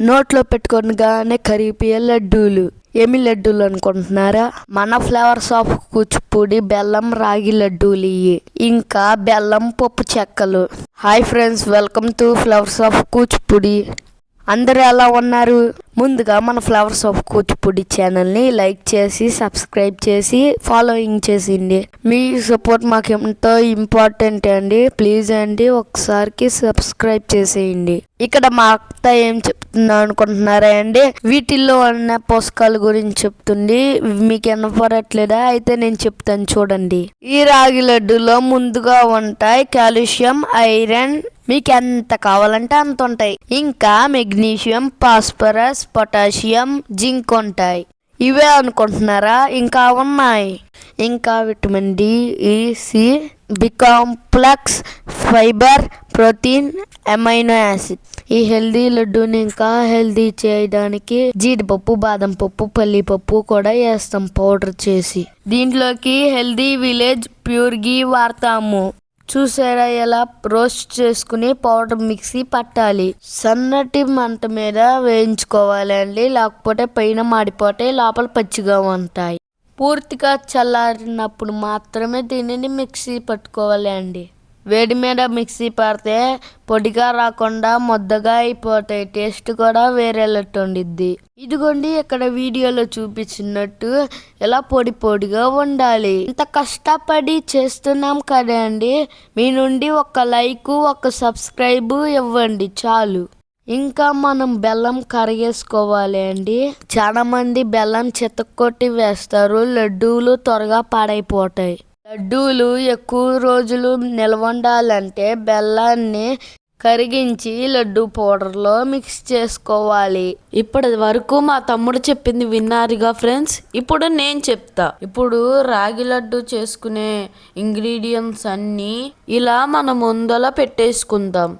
నోట్లో పెట్టుకోగానే కరిగిపోయే లడ్డూలు. ఏమి లడ్డూలు అనుకుంటున్నారా? మన ఫ్లవర్ షాప్ కూచిపూడి బెల్లం రాగి లడ్డూలు ఇవి ఇంకా బెల్లం పప్పు చెక్కలు. Hi friends welcome to flowers of Kuchipudi. అందరూ ఎలా ఉన్నారు? ముందుగా మన ఫ్లవర్స్ ఆఫ్ కూచిపూడి ఛానల్ని లైక్ చేసి సబ్స్క్రైబ్ చేసి ఫాలోయింగ్ చేసింది. మీ సపోర్ట్ మాకు ఎంతో ఇంపార్టెంట్ అండి. ప్లీజ్ అండి ఒకసారికి సబ్స్క్రైబ్ చేసేయండి. ఇక్కడ మా అత్త ఏం చెప్తుందా అనుకుంటున్నారా అండి? వీటిల్లో ఉన్న పోషకాల గురించి చెప్తుంది. మీకు వినపడట్లేదా? అయితే నేను చెప్తాను చూడండి. ఈ రాగి లడ్డులో ముందుగా ఉంటాయి కాల్షియం ఐరన్. మీకు ఎంత కావాలంటే అంత ఉంటాయి. ఇంకా మెగ్నీషియం ఫాస్ఫరస్ పొటాషియం జింక్ ఉంటాయి. ఇవే అనుకుంటున్నారా? ఇంకా ఉన్నాయి. ఇంకా vitamin D E C B complex fibre protein amino acid ఈ హెల్దీ లడ్డూని ఇంకా హెల్దీ చేయడానికి జీడిపప్పు బాదం పప్పు పల్లి పప్పు కూడా వేస్తాం పౌడర్ చేసి. దీంట్లోకి హెల్దీ విలేజ్ ప్యూర్ గీ వాడతాము. చూసారా ఎలా రోస్ట్ చేసుకుని పౌడర్ మిక్సీ పట్టాలి? సన్నటి మంట మీద వేయించుకోవాలి అండి లేకపోతే పైన మాడిపోతే లోపల పచ్చిగా ఉంటాయి. పూర్తిగా చల్లారినప్పుడు మాత్రమే దీనిని మిక్సీ పట్టుకోవాలి అండి వేడి మీద మిక్సీ పడితే పొడిగా రాకుండా ముద్దగా అయిపోతాయి. టేస్ట్ కూడా వేరేలట్టు ఉండిద్ది. ఇదిగోండి ఇక్కడ వీడియోలో చూపించినట్టు ఇలా పొడి పొడిగా ఉండాలి ఇంత కష్టపడి చేస్తున్నాం కదా అండి. మీ నుండి ఒక లైక్ ఒక సబ్స్క్రైబ్ ఇవ్వండి చాలు. ఇంకా మనం బెల్లం కరిగేసుకోవాలి అండి. చాలా మంది బెల్లం చితక్కొట్టి వేస్తారు లడ్డూలు త్వరగా పాడైపోతాయి. లడ్డూలు ఎక్కువ రోజులు నిల్వ ఉండాలంటే బెల్లాన్ని కరిగించి లడ్డు పౌడర్లో మిక్స్ చేసుకోవాలి. ఇప్పటి వరకు మా తమ్ముడు చెప్పింది విన్నారుగా ఫ్రెండ్స్. ఇప్పుడు నేను చెప్తా. ఇప్పుడు రాగి లడ్డు చేసుకునే ఇంగ్రీడియంట్స్ అన్నీ ఇలా మన ముందల పెట్టేసుకుందాం.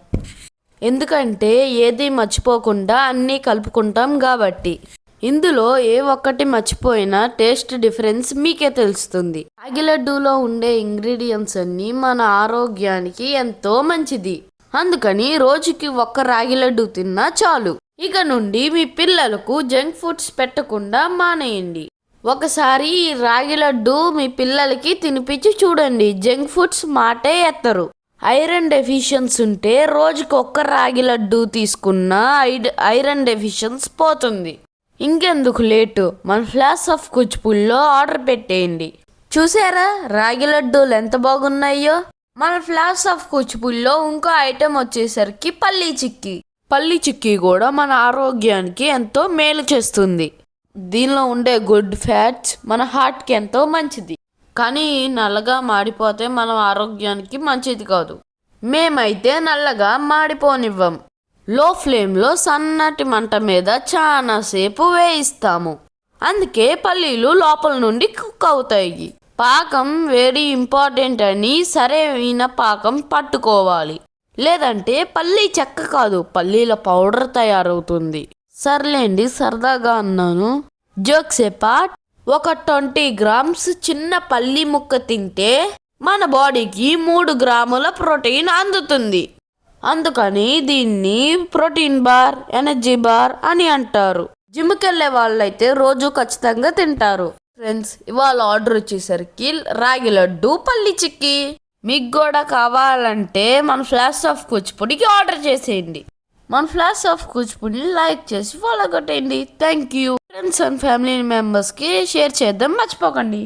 ఎందుకంటే ఏది మర్చిపోకుండా అన్నీ కలుపుకుంటాం కాబట్టి. ఇందులో ఏ ఒక్కటి మర్చిపోయినా టేస్ట్ డిఫరెన్స్ మీకే తెలుస్తుంది. రాగి లడ్డూలో ఉండే ఇంగ్రీడియంట్స్ అన్నీ మన ఆరోగ్యానికి ఎంతో మంచిది. అందుకని రోజుకి ఒక్క రాగి లడ్డు తిన్నా చాలు. ఇక నుండి మీ పిల్లలకు జంక్ ఫుడ్స్ పెట్టకుండా మానేయండి. ఒకసారి ఈ రాగి లడ్డు మీ పిల్లలకి తినిపించి చూడండి. జంక్ ఫుడ్స్ మాటే ఎత్తరు. ఐరన్ డెఫిషియన్స్ ఉంటే రోజుకి ఒక్క రాగి లడ్డు తీసుకున్న ఐరన్ డెఫిషియన్స్ పోతుంది. ఇంకెందుకు లేటు? మన ఫ్లాస్ ఆఫ్ కూచిపూడిలో ఆర్డర్ పెట్టేయండి. చూసారా? రాగి లడ్డూలు ఎంత బాగున్నాయో? మన ఫ్లాస్ ఆఫ్ కూచిపూడిలో ఇంకో ఐటెం వచ్చేసరికి పల్లీ చిక్కీ. పల్లీ చిక్కీ కూడా మన ఆరోగ్యానికి ఎంతో మేలు చేస్తుంది. దీనిలో ఉండే గుడ్ ఫ్యాట్స్ మన హార్ట్కి ఎంతో మంచిది. కానీ నల్లగా మాడిపోతే మన ఆరోగ్యానికి మంచిది కాదు. మేమైతే నల్లగా మాడిపోనివ్వం. లో ఫ్లేమ్లో సన్నటి మంట మీద చాలాసేపు వేయిస్తాము. అందుకే పల్లీలు లోపల నుండి కుక్ అవుతాయి. పాకం వెరీ ఇంపార్టెంట్ అని సరైన పాకం పట్టుకోవాలి. లేదంటే పల్లీ చెక్క కాదు పల్లీల పౌడర్ తయారవుతుంది. సర్లేండి సరదాగా అన్నాను. Jokes part? ఒక ట్వంటీ గ్రామ్స్ చిన్న పల్లి ముక్క తింటే మన బాడీకి మూడు గ్రాముల ప్రోటీన్ అందుతుంది. అందుకని దీన్ని ప్రోటీన్ బార్ ఎనర్జీ బార్ అని అంటారు. జిమ్కి వెళ్ళే వాళ్ళైతే రోజు ఖచ్చితంగా తింటారు. ఫ్రెండ్స్ ఇవాళ ఆర్డర్ వచ్చేసరికి రాగి లడ్డు పల్లి చిక్కి. మీకు కూడా కావాలంటే మన ఫ్లాష్ ఆఫ్ కూచిపూడికి ఆర్డర్ చేసేయండి. మన ఫ్లాష్ ఆఫ్ కూచిపూడిని లైక్ చేసి ఫాలో కొట్టేయండి. Thank you friends and family మెంబర్స్కి షేర్ చేద్దాం మర్చిపోకండి.